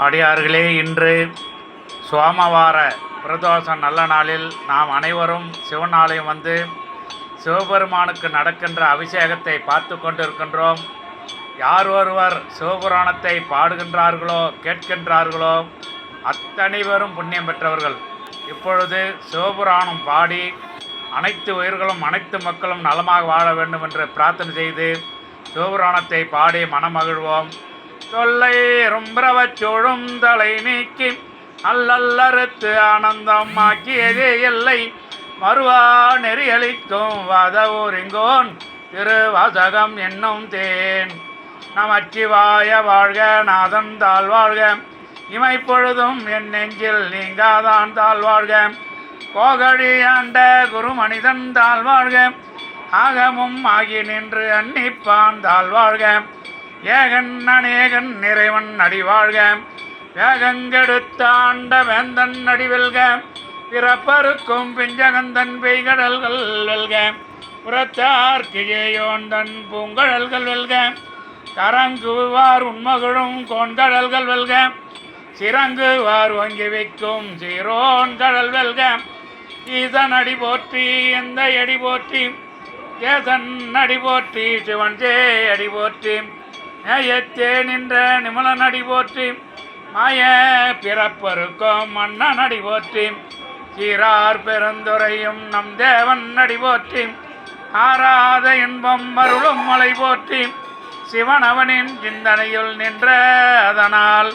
ஆடியார்களே இன்று சோமவார பிரதோஷம் நல்ல நாளில் நாம் அனைவரும் சிவன் ஆலயம் வந்து சிவபெருமானுக்கு நடக்கின்ற அபிஷேகத்தை பார்த்து கொண்டிருக்கின்றோம். யார் ஒருவர் சிவபுராணத்தை பாடுகின்றார்களோ கேட்கின்றார்களோ அத்தனை பேரும் புண்ணியம் பெற்றவர்கள். இப்பொழுது சிவபுராணம் பாடி அனைத்து உயிர்களும் அனைத்து மக்களும் நலமாக வாழ வேண்டும் என்று பிரார்த்தனை செய்து சிவபுராணத்தை பாடி மனமகிழ்வோம். தொல்லை ரொம்பவச் சூழும் தலை நீக்கி அல்லல்லறுத்து ஆனந்தம் ஆக்கியதே இல்லை. மறுவா நெறியளிக்கும் வாதவூரிங்கோன் திருவாசகம் என்னும் தேன். நமச்சிவாய வாழ்க நாதன் தாழ்வாழ்க இமைப்பொழுதும் என் நெஞ்சில் நீங்காதான் தாழ்வாழ்க கோகழி ஆண்ட குரு மனிதன் தாழ்வாழ்க ஆகமும் ஆகி நின்று அன்னிப்பான் தாழ்வாழ்க ஏகன் அநேகன் நிறைவன் அடிவாழ்க. வேகங்கெடுத்தாண்ட வேந்தன் அடிவெல்க. பிறப்பருக்கும் பிஞ்சகந்தன் பெய்கடல்கள் வெல்க. புறத்தார் கிழேயோந்தன் பூங்கடல்கள் வெல்க. கரங்குவார் உண்மகளும் கோண்கடல்கள் வெல்க. சிறங்குவார் வங்கி வைக்கும் சீரோன் கடல் வெல்க. ஈசன் அடி போற்றி எந்த அடி போற்றி. கேசன் அடி போற்றி சிவன் சே அடி போற்றி. நேயத்தே நின்ற நிமலன் அடி போற்றி மாய பிறப்பருக்கும் மன்னன் அடி போற்றி சீரார் பெருந்துரையும் நம் தேவன் அடி போற்றி ஆராத இன்பம் அருளும் மலை போற்றி சிவனவனின் சிந்தனையுள் நின்ற அதனால்